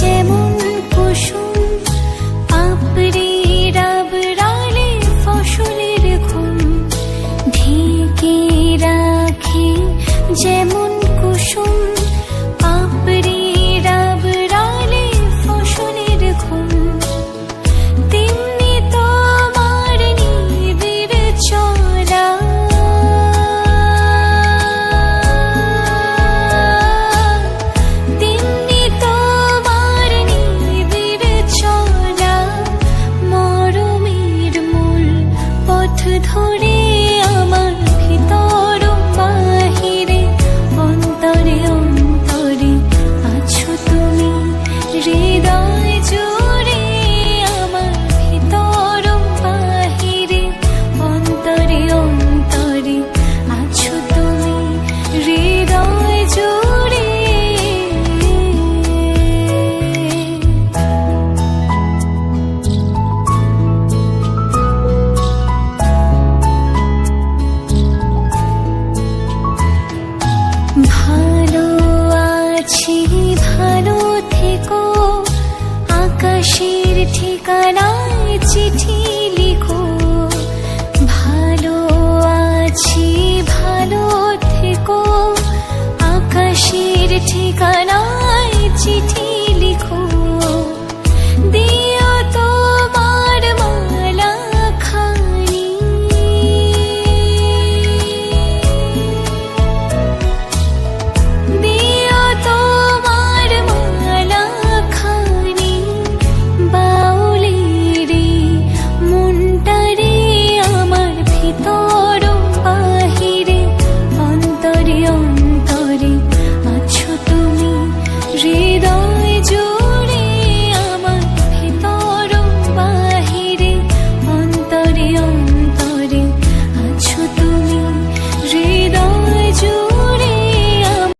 যেমন কুসুম আপনি ডাবড়ালে ফসলের ঘুম। ঢেকে রাখি যেমন কুসুম ধরে থেকো আকাশের ঠিকানায় চিঠি